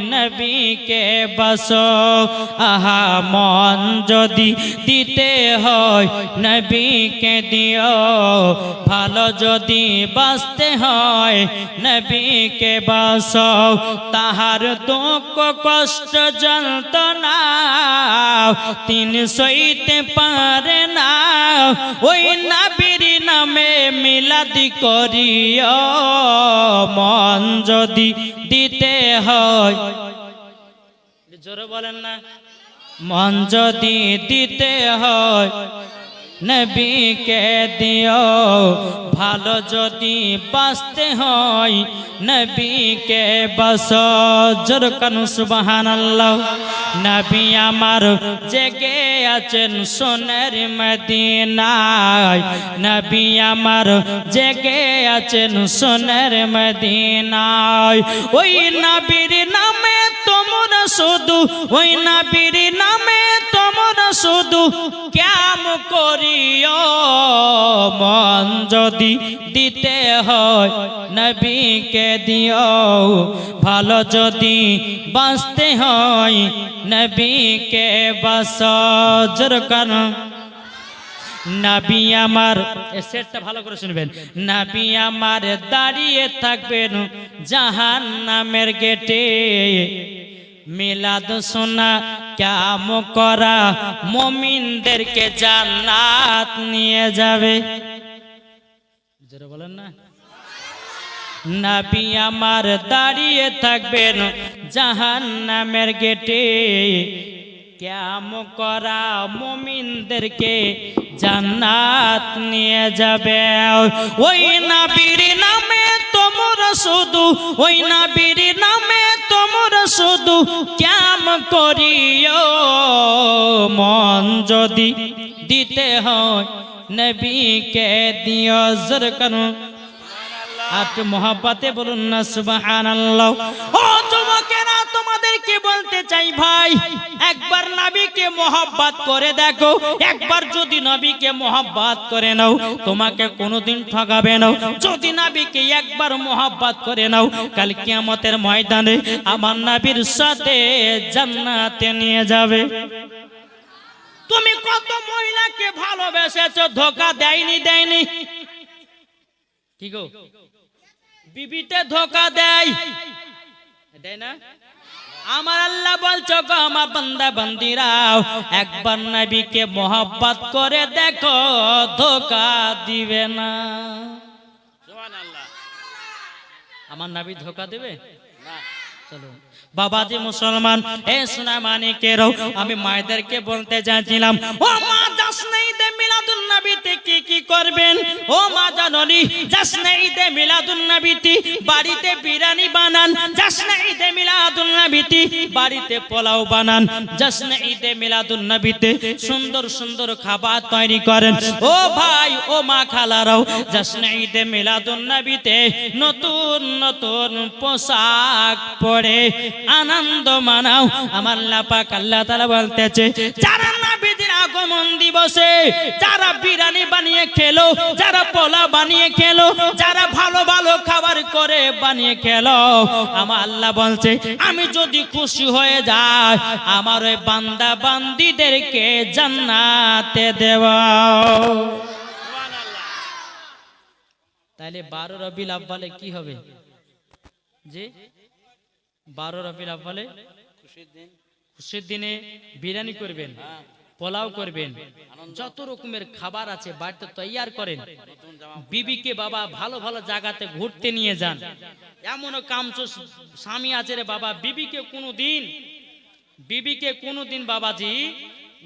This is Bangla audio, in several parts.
নবীকে বস, আহা, মন যদি দিতে হয়, নবীকে দিও। ভালো যদি বাঁচতে হয়, নবীকে বস। তাহার দুঃখ, কষ্ট, যন্ত্রণা তিন সইতে পারে না। ওই নবীর নামে মিলাদি করিও। মন যদি দিতে হয়। জোরে বলেন না। মন যদি দিতে হয় নবীকে দিও। ভালো যদি বাঁচতে হয়, নবীকে বস জোর কানু সুবাহান আল্লাহ নবী আমার জেগে আছেন সোনের মদিনায়। নবী আমার জেগে আছেন সোনের মদিনায়। ওই নবীর নামে তোমরা শুধু, ওই নবীর নামে শুধু ক্যাম করিও, মন যদি দিতে হয় নবীকে দিও, ভালো যদি বাঁচতে হয় নবীকে বাস জোর কারণ নাবি আমার সেটটা ভালো করে শুনবেন। নাবি আমার দাঁড়িয়ে থাকবেন জাহান নামের গেটে। মিলাদ শোনা কাম করা, মমিনদেরকে জান্নাত নিয়ে যাবে। জোরে বলেন না। নাবি আমার দাঁড়িয়ে থাকবেন জাহান নামের গেটে। ক্যাম করা, মমিনদেরকে জান্নাত নিয়ে যাবে। ওই নাবির নামে তোমরা শুধু, ওই শুধু ক্যাম করিও, মন যদি দিতে হয়, নবীকে দিও জোর করুন আপনি মহাপাতে বলুন না, সুবহানাল্লাহ। ও তোমাদেরকে বলতে চাই ভাই, একবার নবীকে মোহাব্বত করে দেখো, একবার যদি নবীকে মোহাব্বত করে নাও, তোমাকে কোনোদিন ঠকাবে না যদি নবীকে একবার মোহাব্বত করে নাও, কাল কিয়ামতের ময়দানে আমার নবীর সাথে জান্নাতে নিয়ে যাবে। তুমি কত মহিলাকে ভালোবেসেছো, ধোকা দেয়নি দেয়নি? কি গো? বিবিতে ধোকা দেয়। দেয় না? আমার আল্লাহ বলছো গো আমার বান্দা বান্দিরাও একবার নবীকে মোহাব্বত করে দেখো ধোকা দিবে না। আমার নাবি ধোকা দেবে? চলো। বাবাজি মুসলমান, এ সোনা মানিকেরও আমি মায়েদেরকে বলতে চাইছিলাম, ও মা, যাস নেই দে মিলাদুন নবীতে কি কি করবেন? ও মা জাননি যাস নেই দে মিলাদুন নবীতে বাড়িতে বিরিয়ানি বানান, যাস নেই দে মিলাদুন নবীতে বাড়িতে পোলাও বানান, যাস নেই দে মিলাদুন নবীতে সুন্দর সুন্দর খাবার তৈরি করেন, ও ভাই, ও মা খালারাও, যাস নেই দে মিলাদুন নবীতে নতুন নতুন পোশাক পরে আনন্দ মানাও। আমার লাপাক আল্লাহ তালা বলতেছে, যারা দিবসে বানিয়ে খেলো বানিয়ে খেলো, যারা ভালো ভালো খাবার করে বানিয়ে খেলো আমি যদি খুশি হয়ে যাই, আমার ওই বান্দা বান্দিদেরকে জান্নাতে দেওয়া তাহলে বারো রবিল আব্বালে কি হবে? বারো রবিল আব্বালে খুশির দিনে। বিরিয়ানি করবেন পোলাও করবেন যত রকমের খাবার আছে বাড়িতে তৈয়ার করেন। বিবিকে বাবা ভালো ভালো জায়গাতে ঘুরতে নিয়ে যান। এমনও কামচো স্বামী আছে রে বাবা বিবিকে কোনো দিন বিবিকে কোনো দিন বাবাজি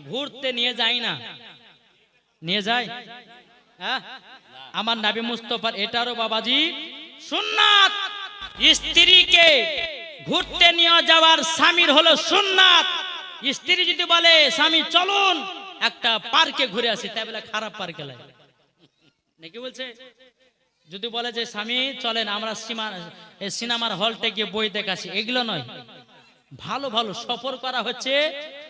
ঘুরতে নিয়ে যায় না। নিয়ে যায়? হ্যাঁ? আমার নাবি মুস্তফার এটারও বাবাজি সুন্নাত। স্ত্রীকে ঘুরতে নিয়ে যাওয়ার স্বামীর হলো সুন্নাত। স্ত্রী যদি বলে, স্বামী, চলুন। একটা পার্কে ঘুরে আসি তাই বলে খারাপ পার্কে লাগে। নাকি বলছে? যদি বলে যে, স্বামী, চলেন, আমরা সিনেমার হলটে গিয়ে বই দেখাছি এগুলো নয়। ভালো ভালো, সফর করা হচ্ছে,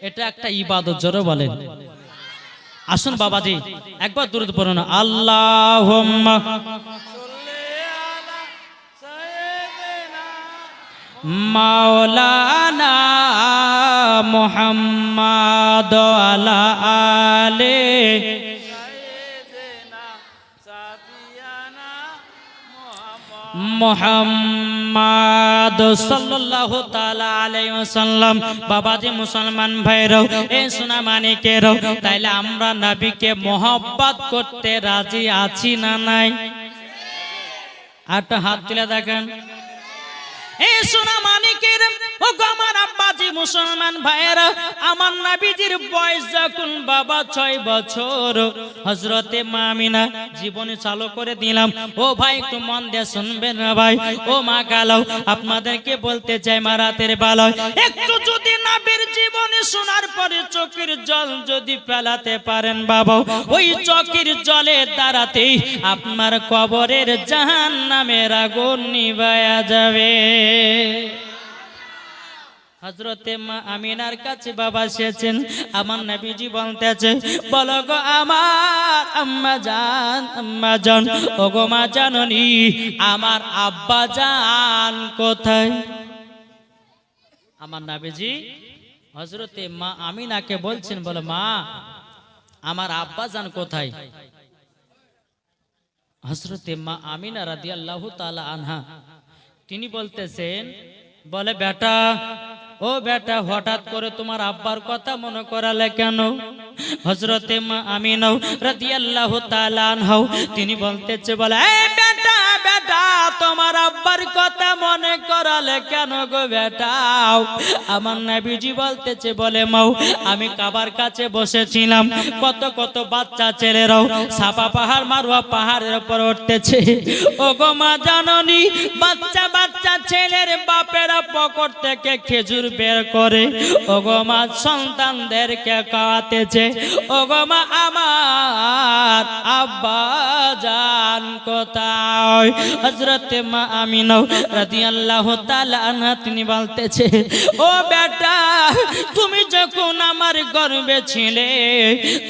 এটা একটা ইবাদত, জোরে বলেন। আসুন, বাবাজি, একবার দূরত পড়ুন। আল্লাহ মাওলানা মোহাম্মদ আলা মোহাম্মদ সাল্লাল্লাহু তাআলা আলাইহি ওয়াসাল্লাম। বাবাজি মুসলমান ভাইরাও, এ সোনা মানিকেরও তাইলে আমরা নবীকে মোহাব্বত করতে রাজি আছি না নাই? একটা হাত তুলে দেখেন। এ সোনা মানিকের ও আমার আব্বাজি মুসলমান ভাইয়েরা, আমার নাবিজির বয়স যখন বাবা ছয় বছর হজরতে মামিনা জীবনে চালু করে দিলাম। ও ভাই, একটু মন দিয়ে শুনবেন না ভাই। ও মা গালাও আপনাদেরকে বলতে চাই, মা রাতের বেলায়, একটু যদি নাবির জীবনে শোনার পরে চোখের জল যদি ফেলাতে পারেন বাবা, ওই চোখের জলের দ্বারাতেই আপনার কবরের জাহান নামের আগুন নিবায়া যাবে। হজরতে মা আমিনার কাছে বাবা এসেছেন। আমার নবীজি বলতেছে, বলো গো আমার আম্মা জান আম্মা জান ও গো মা জাননি, আমার আব্বা জান কোথায়? আমার নবীজি হজরতে মা আমিনাকে বলছেন, বলো মা, আমার আব্বা জান কোথায়? হজরতে মা আমিনা রাদি আল্লাহ তালা আনহা তিনি বলতেছেন, বলে, বেটা, ও বেটা, হঠাৎ করে তোমার আব্বার কথা মনে করালে কেন? হজরতে আনহাও তিনি বলতেছে, বলে "এ বেটা বেটা, তোমার আব্বার কথা মনে করালে কেন গো বেটাও আমার নাবিজি বলতেছে, বলে মাও আমি কাবার কাছে বসেছিলাম। কত কত বাচ্চা ছেলেরাও সাপা পাহাড়, মারুয়া পাহাড়ের উপর উঠতেছে। ও গো মা জাননি, বাচ্চা বাচ্চা ছেলের বাপেরা পকট থেকে খেজুর বের করে ও গো মা সন্তানদেরকে খাওয়াতেছে। ও গো মা, আমার আব্বা জান কোথায়? হজরতে মা আমিনাও রাদিয়াল্লাহু তাআলা তিনি বলতেছে, ও বেটা, তুমি যখন আমার গর্বে ছিলে,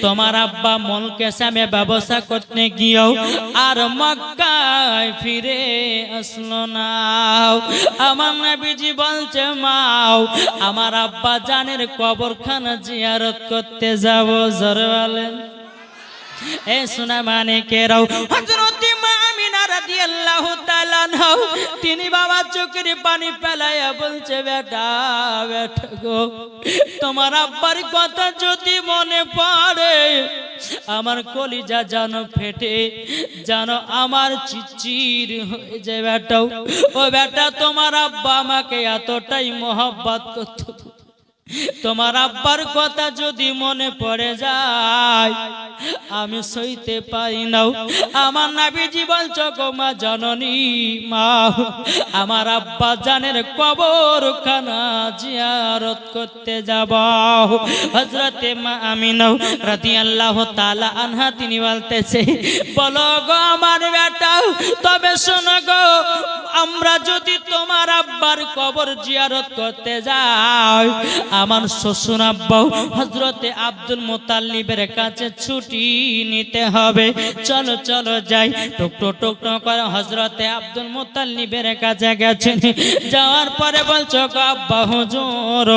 তোমার আব্বা মলকে সামে ব্যবসা করতে গিয়েও আর মক্কায় ফিরে আসলো না। আমার নবীজি বলছে, মাও, আমার আব্বা জানের কবরখানা জিয়ারত করতে যাব জোরে এ সোনা মানে কেরাও মা আমিনা রাদিয়াল্লাহু তাআলা আনহাও তিনি বাবা চোখের পানি ফেলাইয়া বলছে, বেটা বেটা গো, তোমার আব্বার কথা যদি মনে পড়ে, আমার কলিজা জানো ফেটে জানো আমার চিচির হয়ে যায় বেটাও ও বেটা, তোমার আব্বা আমাকে এতটাই মোহব্বত করতো। তোমার আব্বার কথা যদি মনে পড়ে যায়, আমি সইতে পারি নাও আমার নাবি জীবন চকমা জননী মা, আমার আব্বা জানের কবর খানা জিয়ারত করতে যাব। হজরতে মা আমি নাও রাতি আল্লাহ তালা আনহা, তিনি বলতেছে, বলো গো আমার বেটা, তবে শোনো গো, আমরা যদি তোমার আব্বার কবর জিয়ারত করতে যাই আমার শ্বশুর আব্বাও হজরতে আব্দুল মোতাল্লিবের কাছে ছুটি নিতে হবে। চলো চলো যাই। টুকটো টুকটো করে হজরতে আব্দুল মোতাল্লিবের কাছে গেছেন। যাওয়ার পরে বলছো আব্বা হুজুর,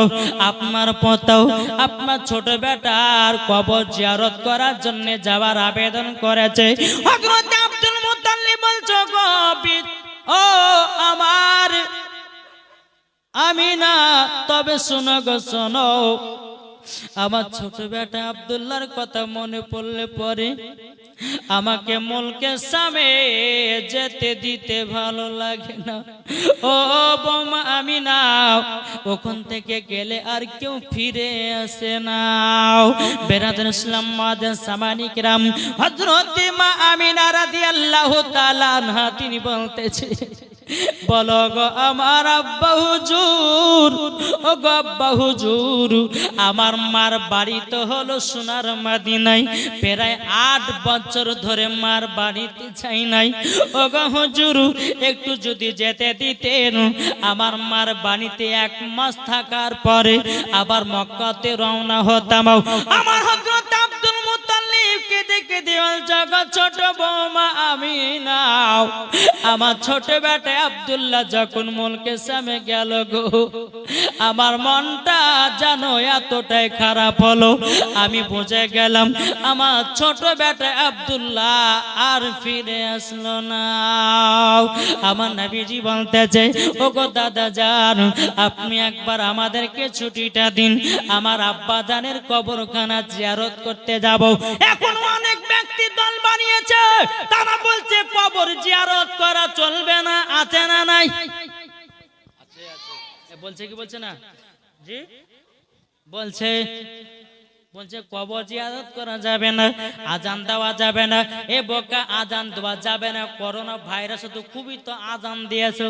আপনার পোতাও, আপনার ছোট বেটার কবর জিয়ারত করার জন্য যাওয়ার আবেদন করেছে। হজরতে আব্দুল মোতাল্লিব বলছো, গো ও আমার আমি না তবে শোনো গো, শোনো। আমার ছোট বেটা আবদুল্লাহর কথা মনে পড়লে পরে আমাকে মুলকে সামে যেতে দিতে ভালো লাগে না। ও বোমা আমি না ওখান থেকে গেলে আর কেউ ফিরে আসে না। বেরাদুল ইসলাম মাদান সামানিক রাম হযরতে মা আমিনা রাদিয়াল্লাহু তাআলা আনহা, তিনি বলতেছে বলো গো আমার আব্বা হুজুর, ও গো আব্বা হুজুর, আমার মার বাড়ি তো হলো সোনার মাদিনাই প্রায় আট বছর ধরে মার বাড়িতে চাই নাই। ও গো হুজুর, একটু যদি যেতে দিতেন, আমার মার বাড়িতে এক মাস থাকার পরে আবার মক্কাতে রওনা হতাম। আমার হযরত কেঁদে জগৎ ছোট বৌমা, আমি নাও। আমার ছোট বেটা আব্দুল্লাহ যখন মুলকে সামে গেল গো, আমার মনটা জানো এতটাই খারাপ হলো। আমি বুঝে গেলাম, আমার ছোট বেটা আব্দুল্লাহ আর ফিরে আসলো না। আমার নবীজি বলতেছে ও গো দাদা যান, আপনি একবার আমাদেরকে ছুটিটা দিন। আমার আব্বা জানের কবরখানা জিয়ারত করতে যাব। এখন অনেক ব্যক্তি দল বানিয়েছে তারা বলছে কবর জিয়ারত করা চলবে না আছে না নাই? বলছে কি বলছে না? জি? বলছে বলছে কবর জিয়ারত করা যাবে না আজান দেওয়া যাবে না এ বোকা আজান দেওয়া যাবে না করোনা ভাইরাস তো খুবই তো আজান দিয়েছে।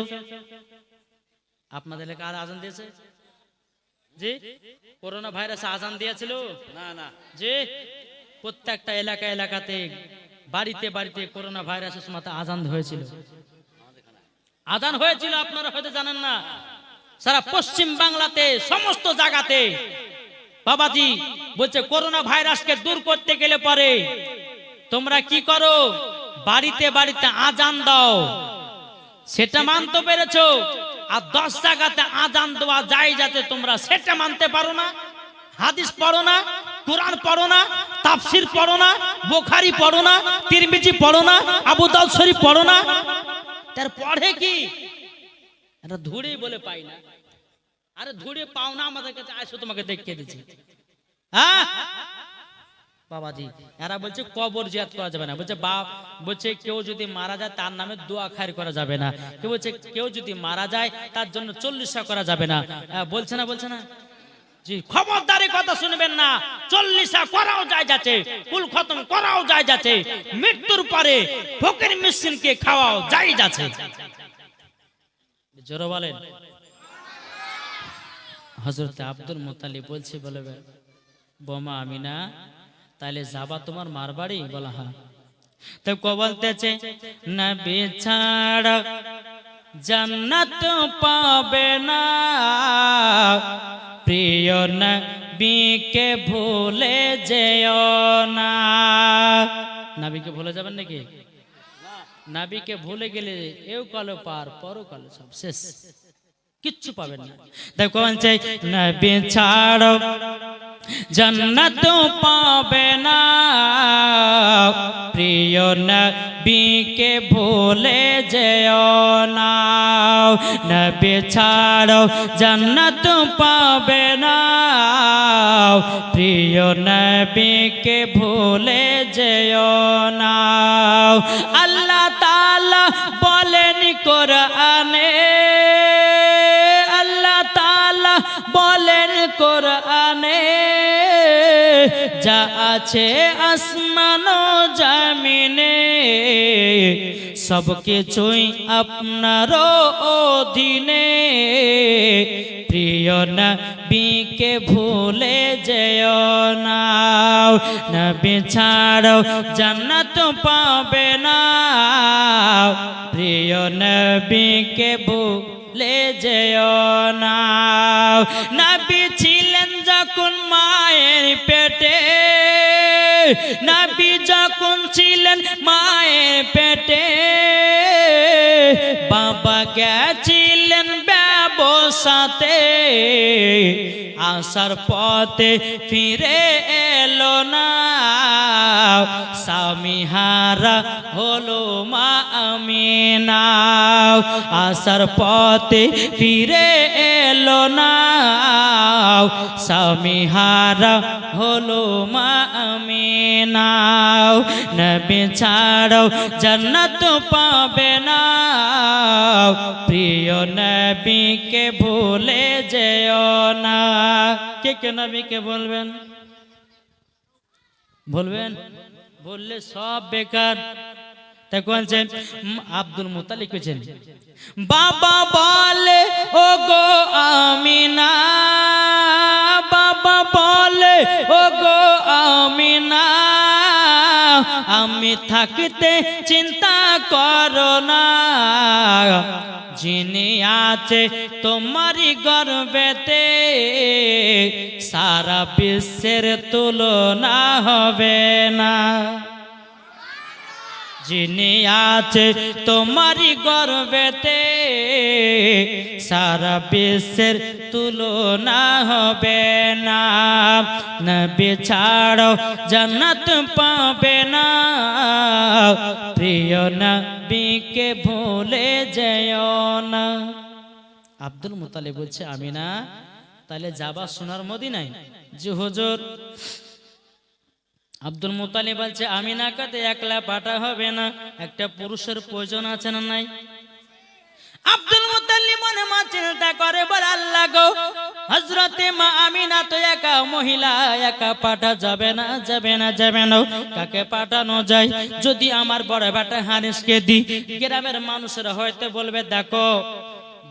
আপনাদের এলাকা আর আজান দিয়েছে? জি? করোনা ভাইরাস আজান দিয়েছিল? না না। যে প্রত্যেকটা এলাকা এলাকাতে, বাড়িতে বাড়িতে করোনা ভাইরাসের সময় আজান হয়েছিল। আজান হয়েছিল, আপনারা হয়তো জানেন না। সারা পশ্চিম বাংলাতে, সমস্ত জায়গাতে বাবাজি বলছে করোনা ভাইরাসকে দূর করতে গেলে পরে তোমরা কি করো? বাড়িতে বাড়িতে আজান দাও। সেটা মানতে পেরেছ? আর দশ জায়গাতে আজান দেওয়া যায় যাতে তোমরা সেটা মানতে পারো না। হাদিস পড়ো না। কোরআন পড়ো না, তাফসির পড়ো না, বোখারি পড়ো না, তিরমিজি পড়ো না, আবু দাউদ শরীফ পড়ো না। তার পড়ে কি? এটা ধুড়ে বলে পাই না। আরে ধুড়ে পাও না, আমাদের কাছে আসো, তোমাকে দেখিয়ে দিচ্ছি। হ্যাঁ? বাবাজি, এরা বলছে কবর জিয়াদ করা যাবে না। বলছে বাপ, বলছে কেউ যদি মারা যায়, তার নামে দোয়া খায়ের করা যাবে না। কেউ বলছে, কেউ যদি মারা যায়, তার জন্য চল্লিশা করা যাবে না। বলছে না বলছে না। খবরদারি কথা শুনবেন না। চল্লিশা করাও যাচ্ছে খতম করাও যাচ্ছে, মৃত্যুর পরে খাওয়াও যাচ্ছে। আব্দুল মোতালিব বলছে, বলে বোমা তাহলে যাবা তোমার মার বাড়ি? বলা হা তো কো বলতেছে, নবী ছাড়া, জান্নাত পাবে না। প্রিয় বিকে ভুলে যেও না। নবীকে ভুলে যাবেন নাকি? নাবিকে ভুলে গেলে এও কালো পার, পরও কালো সব, শেষ। কিচ্ছু পাবেন না। দেখো বলছে নবী ছাড়ো। জান্নাত পাবে না। প্রিয় নবীকে ভুলে যেও না। নবী ছাড়ো, জান্নাত পাবে না। প্রিয় নবীকে ভুলে যেও না। আল্লাহ তাআলা বলেন, কোরআনে যা আছে আসমান জমিনে, সব কিছুই আপনার অধীনে। প্রিয় নবীকে ভুলে যেও না, নবী ছাড়ো জান্নাত পাবে না। প্রিয় নবীকে ভুলে যেও না, নবী নবী যখন ছিলেন মায়ের পেটে, বাবা গেছিলেন ব্যবসাতে। আসার পথে ফিরে এলো না। স্বামী হারা হলো মা আমিনা। আসার পথে ফিরে এলো না স্বামী হলো মা আমিনা নবী ছাড়ো জান্নাত পাবে না প্রিয় নবীকে ভুলে যেও না। কে কে নবীকে বলবেন? বলবেন? বললে সব বেকার। আব্দুল মুতালিক কইছেন বাবা বলে ও গো আমিনা, বাবা বলে ও গো আমিনা, আমি থাকিতে চিন্তা করো না। যিনি আছে তোমারই গর্বেতে, সারা বিশ্বের তুলনা হবে না। যিনি আছে তোমারই গর্বেতে, সারা বিশ্বের তুলনা হবে না। নবী ছাড়ো জান্নাত পাবে না। প্রিয় নবীকে ভুলে যেও না। আব্দুল মুতালিব বলছে আমি না তাহলে যাবা সোনার মদিনায়? যে হুজুর। আব্দুল মুতালিব বলছে, আমি না কাতে একলা পাঠা হবে না, একটা পুরুষের প্রয়োজন আছে না নাই? আব্দুল মুতাল্লিব মনে মা চিন্তা করে, বলে, আল্লাহ গো হজরতে মা আমিনা তো একা, মহিলা একা পাঠা যাবে না যাবে না যাবে না। কাকে পাঠানো যায়? যদি আমার বড় বেটা হারিসকে দি গ্রামের মানুষেরা হয়তো বলবে, দেখো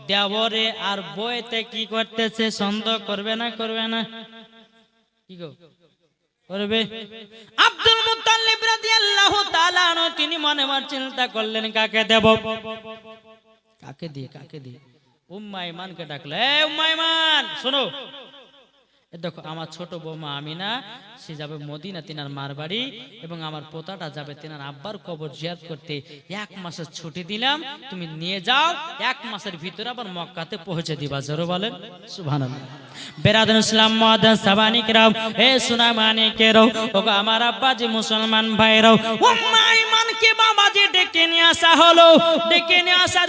দেবরে আর বইতে কি করতেছে, সন্দেহ করবে না করবে না। কি গো? করবে। আব্দুল মুত্তালিব রাদিয়াল্লাহু তাআলা তিনি মনে মনে চিন্তা করলেন, কাকে দেব? কাকে দিয়ে কাকে দিয়ে? উম্মা ইমানকে ডাকলে। এ উম্মা ইমান শোনো। দেখো, আমার ছোট বৌমা আমিনা, সে যাবে মদিনা তিনার মার বাড়ি, এবং আমার পোতাটা যাবে তিনার আব্বার কবর জিয়াদ করতে। এক মাসের ছুটি দিলাম, তুমি নিয়ে যাও, এক মাসের ভিতরে আবার মক্কাতে পৌঁছে দিবা, জোরে বলেন। সাবানিক রাও রাও আমার আব্বাজি মুসলমান ভাইরাও উম্মা ইমানকে বাবাজি ডেকে নিয়ে আসা হলো, ডেকে নিয়ে আসার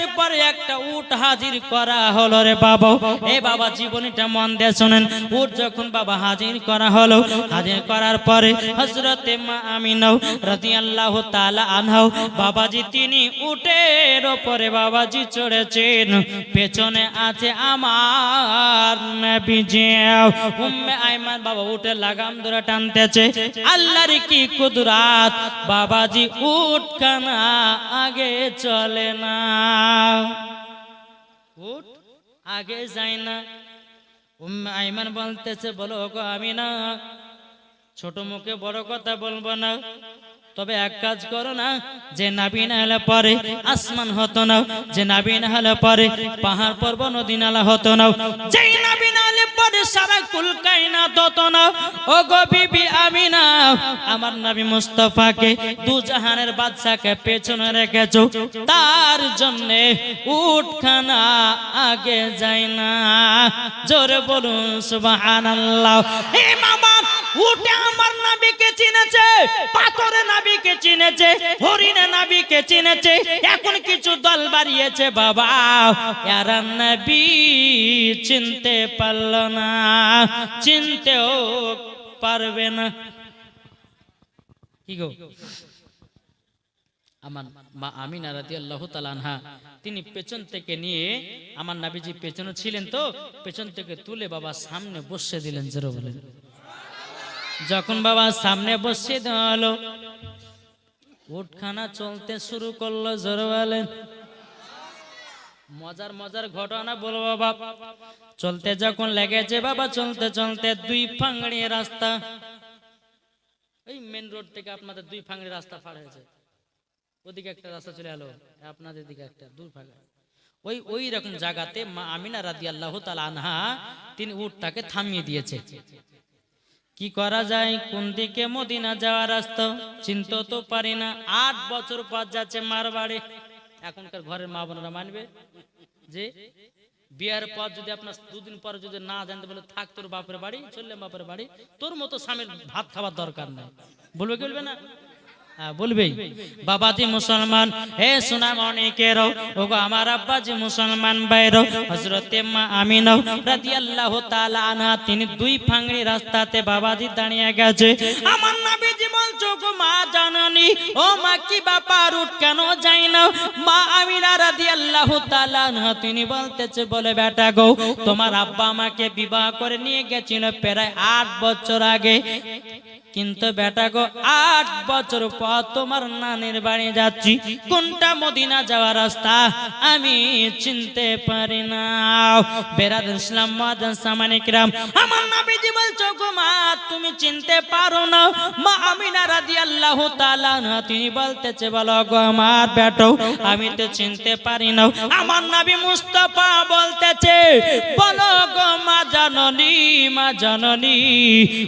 একটা উট হাজির করা হলো রে বাবা। এ বাবা, জীবনীটা মন দিয়ে শোনেন। উট যখন বাবা হাজির করা হলো, হাজির করার পরে হজরতে মা আমিনাও রাদিয়াল্লাহু তাআলা আনহাও বাবাজি তিনি উটের ওপরে বাবাজি চড়েছেন, পেছনে আছে আমার উম্মে আইমান বাবা উটে লাগাম ধরে টানতেছে, আল্লাহর কি কুদরাত? বাবাজি উট কানা আগে চলে না। উট আগে যায় না। আইমান বলতেছে বলো গো আমি না ছোট মুখে বড় কথা বলব না। তবে এক কাজ করো না, যে নাবি না হলে পরে আসমান হতো না, যে নাবি না হলে পরে পাহাড় পর্ব নদী নালা হতো না। না পরে সারা কুলকাই না না। ও গো বিবি আমি না আমার নবী মুস্তফাকে দু জাহানের পেছনে রেখেছো, তার জন্যে উঠখানা আগে যায় না। জোরে বলুন, সুবহানাল্লাহ। এ মামা উঠে আমার নাবিকে চিনেছে, পাথরে নাবিকে চিনেছে নাবিকে চিনেছে, এখন কিছু দল বাড়িয়েছে বাবা। এরা চিনতে পারল না, চিনতেও পারবে না। কি গো? আমার মা তাআলা আনহা, তিনি পেছন থেকে নিয়ে আমার নাবিজি পেছনে ছিলেন তো, পেছন থেকে তুলে বাবা সামনে বসে দিলেন, জোরে বলেন। যখন বাবা সামনে বসে হলো উঠখানা চলতে শুরু করল জোরে বলেন মজার মজার ঘটনা বলব বাবা। চলতে যখন লেগেছে বাবা, চলতে চলতে দুই ফাংড়ি রাস্তা। এই মেন রোড থেকে আপনাদের দুই ফাংড়ি রাস্তা পার হয়েছে। ওদিকে একটা রাস্তা চলে এলো, আপনাদের দিকে একটা, দুই ফাঁকা ওই ওই রকম জায়গাতে মা আমিনা রাদি আল্লাহ আনহা, তিনি উটটাকে থামিয়ে দিয়েছে। কি করা যায়? কোন দিকে মদিনা যাওয়ার রাস্তা? চিনতে তো পারি না। আট বছর পর যাচ্ছে মার বাড়ি। এখনকার ঘরের মা বোনরা মানবে যে, বিয়ের পর যদি আপনার দুদিন পর যদি না জানতে বলে, থাক তোর বাপের বাড়ি চললে বাপের বাড়ি। তোর মতো স্বামীর ভাত খাওয়ার দরকার নাই। বলবে কি বলবে না? বলবেই বাবাজি মুসলমান, হে সোনা মনিকের ওগো আমার আব্বাজি মুসলমান বাইর হজরতে মা আমিনাও রাদিয়াল্লাহু তাআলা আনহা, তিনি দুই ফাংড়ি রাস্তাতে বাবাজি দাঁড়িয়ে গেছে। আমার নবীজি বলছো গো মা জাননি, ও মা কি ব্যাপার, উঠ কেন যাই না? মা আমিনা রাদিয়াল্লাহু তাআলা আনহা, তিনি বলতেছে, বলে বেটা গো, তোমার আব্বা আমাকে বিবাহ করে নিয়ে গেছিল প্রায় আট বছর আগে। কিন্তু বেটা গো, আট বছর পর তোমার নানির বাড়ি যাচ্ছি। কোনটা মদিনা যাওয়ার রাস্তা? আমি চিনতে পারি না। বেরাদ ইসলাম মাদান সামানিক রাম আমার নবীজি বলছো, গো মা, তুমি চিনতে পারো না। মা আমিনা রাদিয়াল্লাহু তাআলা না তিনি বলতেছে, বলো গো আমার বেটো, আমি তো চিনতে পারি না। আমার নবী মুস্তাফা বলতেছে, বলো গো মা জাননী মা জাননী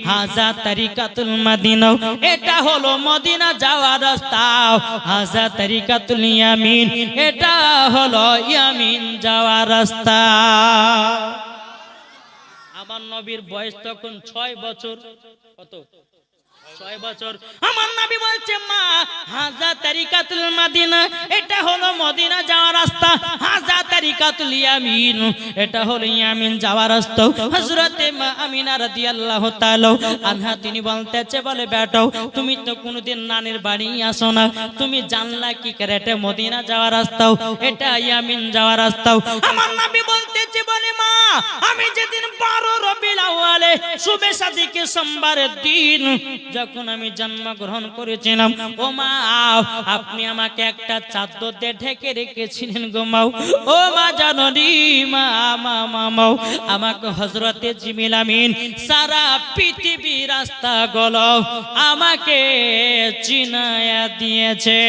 হাজা তরিকাতুল মাদিনা এটা হলো মদিনা যাওয়ার রাস্তা। হাজা তরিকাতুল ইয়ামিন। এটা হলো ইয়ামিন যাওয়ার রাস্তা। আমার নবীর বয়স তখন ছয় বছর। কত? ছয় বছর। আমার নবী বলছে, মা হাজা তারিকাতুল মাদিনা, এটা হলো মদিনা যাওয়ার রাস্তা। হাজা তারিকাতুল ইয়ামিন, এটা হলো ইয়ামিন যাওয়ার রাস্তা। হযরতে মা আমিনা রাদিয়াল্লাহু তাআলা আনহা, তিনি বলতেছে, বলে বেটাও তুমি তো কোনোদিন নানির বাড়ি আসো না। তুমি জানলা কি করে, এটা মদিনা যাওয়ার রাস্তা, এটা ইয়ামিন যাওয়ার রাস্তা। আমার নবী বলতেছে, বলে, মা, আমি যেদিন বারো রবিল আওয়ালে শুভে সাদিকে সোমবারের দিন যখন আমি জন্মগ্রহণ করেছিলাম, ও মা, আপনি আমাকে একটা চাদর দিয়ে ঢেকে রেখেছিলেন গো মাও ও মা জানি মা মা মা মাও আমাকে হজরতে জিমিল আমিন সারা পৃথিবী রাস্তা গল আমাকে চিনায়া দিয়েছে।